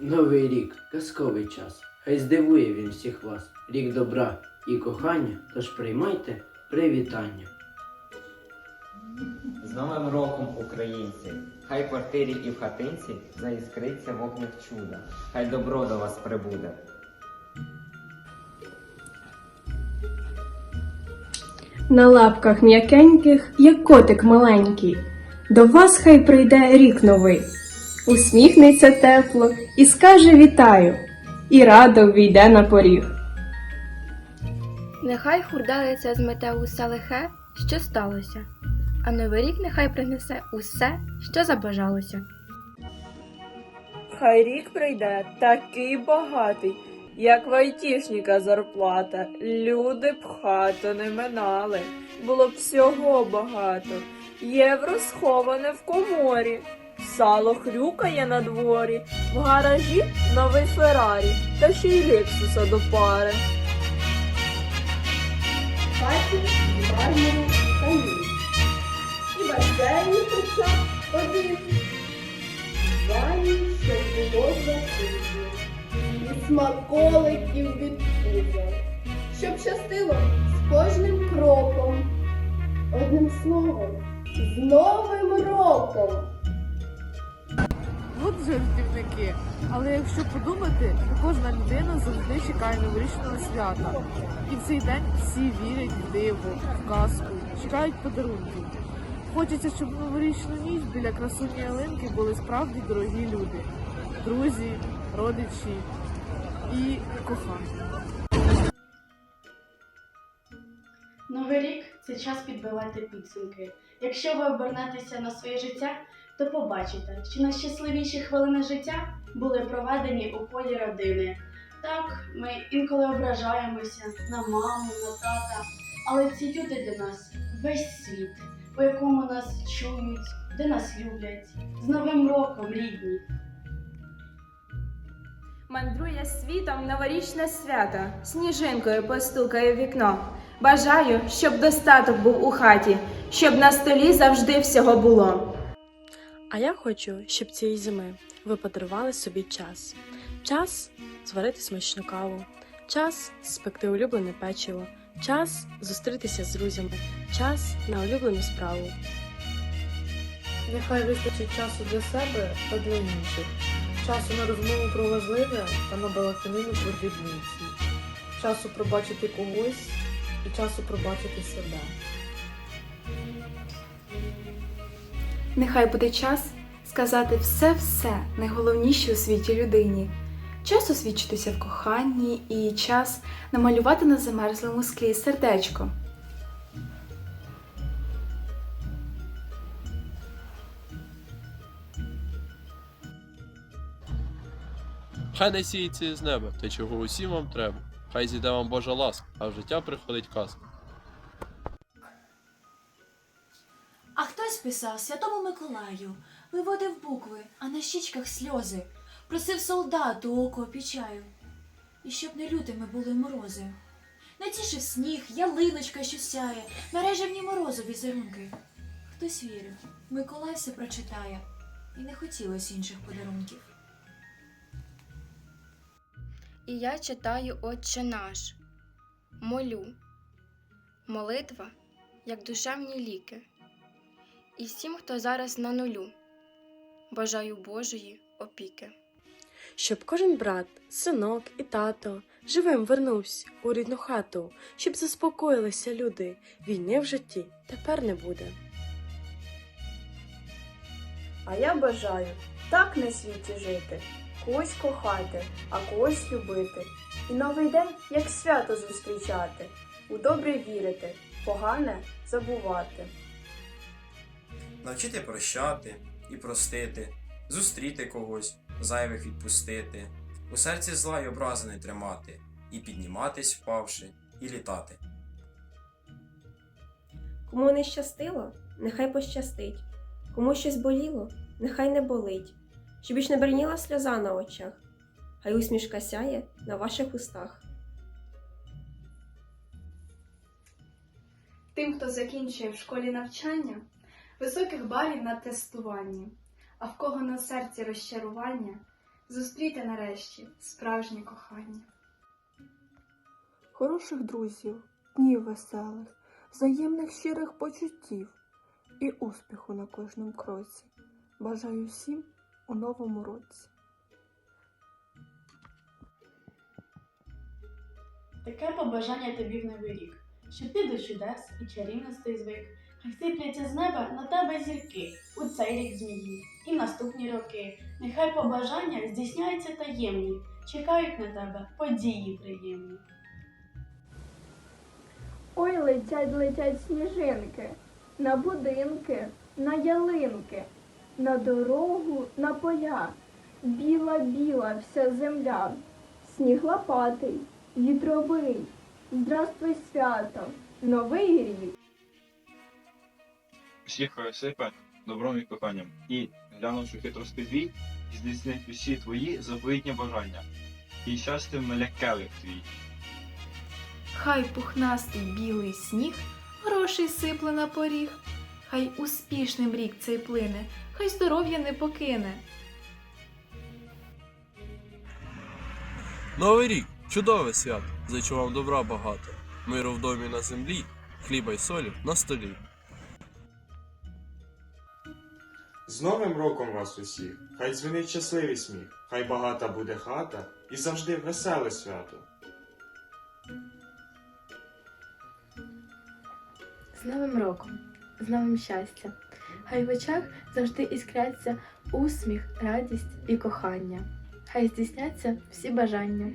Новий рік, казковий час. Хай здивує він всіх вас. Рік добра і кохання, тож приймайте привітання. З Новим роком, українці! Хай в квартирі і в хатинці заіскриться вогник чуда. Хай добро до вас прибуде. На лапках м'якеньких, як котик маленький. До вас хай прийде рік новий, усміхнеться тепло і скаже вітаю, і радо війде на поріг. Нехай хурделиця змете усе лихе, що сталося, а новий рік нехай принесе усе, що забажалося. Хай рік прийде такий багатий, як в айтішника зарплата. Люди б хату не минали, було б всього багато. Євро сховане в коморі, сало хрюкає на дворі, в гаражі новий Феррарі, та ще й Лексуса до пари. Хаті бармару камін. І басейн хоча б один. Вані, щоб було закрито. І смаколиків від пуза. Щоб щастило з кожним кроком. Одним словом, з Новим роком! От жартівники. Але якщо подумати, то кожна людина завжди чекає новорічного свята. І в цей день всі вірять в диво, в казку, чекають подарунків. Хочеться, щоб новорічну ніч біля красуні ялинки були справді дорогі люди, друзі, родичі і кохані. Новий рік це час підбивати підсумки. Якщо ви обернетеся на своє життя, то побачите, що найщасливіші хвилини життя були проведені у полі родини. Так, ми інколи ображаємося на маму, на тата, але ці люди для нас весь світ, у якому нас чують, де нас люблять. З Новим роком, рідні! Мандрує світом новорічне свято, сніжинкою постукає в вікно. Бажаю, щоб достаток був у хаті, щоб на столі завжди всього було. А я хочу, щоб цієї зими ви подарували собі час. Час зварити смачну каву, час спекти улюблене печиво, час зустрітися з друзями, час на улюблену справу. Нехай вистачить часу для себе та для інших, часу на розмову про важливе та на балаканину про дрібниці, часу пробачити когось і часу пробачити себе. Нехай буде час сказати все-все найголовніше у світі людині. Час освідчитися в коханні і час намалювати на замерзлому склі сердечко. Хай не сіється з неба, те, чого усім вам треба. Хай зійде вам Божа ласка, а в життя приходить казка. Хтось писав Святому Миколаю, виводив букви, а на щічках сльози, просив солдату у окопі чаю. І щоб не лютими були морози. Натішив сніг, ялиночка, що сяє, мережевні морозу візерунки. Хтось вірив, Миколай все прочитає, і не хотілось інших подарунків. І я читаю Отче наш, молю, молитва, як душевні ліки. І всім, хто зараз на нулю, бажаю Божої опіки. Щоб кожен брат, синок і тато живим вернувся у рідну хату, щоб заспокоїлися люди, війни в житті тепер не буде. А я бажаю так на світі жити, когось кохати, а когось любити. І новий день як свято зустрічати, у добре вірити, погане забувати. Навчити прощати і простити, зустріти когось, зайвих відпустити, у серці зла й образи не тримати, і підніматись впавши, і літати. Кому не щастило, нехай пощастить. Кому щось боліло, нехай не болить. Щоб більш не бриніла сльоза на очах, хай усмішка сяє на ваших устах. Тим, хто закінчує в школі навчання, високих балів на тестуванні, а в кого на серці розчарування, Зустріти нарешті справжнє кохання. Хороших друзів, днів веселих, взаємних щирих почуттів і успіху на кожному кроці. Бажаю всім у новому році. Таке побажання тобі в новий рік, щоб ти до чудес і чарівностей звик. Хай сипляться з неба на тебе зірки у цей рік змії і наступні роки. Нехай побажання здійсняються таємні, чекають на тебе події приємні. Ой, летять, летять сніжинки, на будинки, на ялинки, на дорогу, на поля. Біла, біла вся земля, сніг лопатий, вітровий. Здравствуй, свято, новий рік. Всіх хай сипе добром і коханням. І, глянувши хитрости твій, здійснить усі твої заповітні бажання. І щастям наля келих твій. Хай пухнастий білий сніг, грошей сипле на поріг. Хай успішним рік цей плине, хай здоров'я не покине. Новий рік чудове свято. Зичу вам добра багато. Миру в домі на землі, хліба й солі на столі. З Новим роком вас усіх! Хай дзвенить щасливий сміх, хай багата буде хата і завжди веселе свято. З Новим роком, з новим щастям. Хай в очах завжди іскряться усміх, радість і кохання. Хай здійсняться всі бажання.